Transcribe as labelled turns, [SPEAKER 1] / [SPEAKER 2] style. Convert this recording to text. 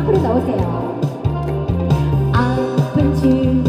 [SPEAKER 1] 앞으로 나오세요. 아픈 줄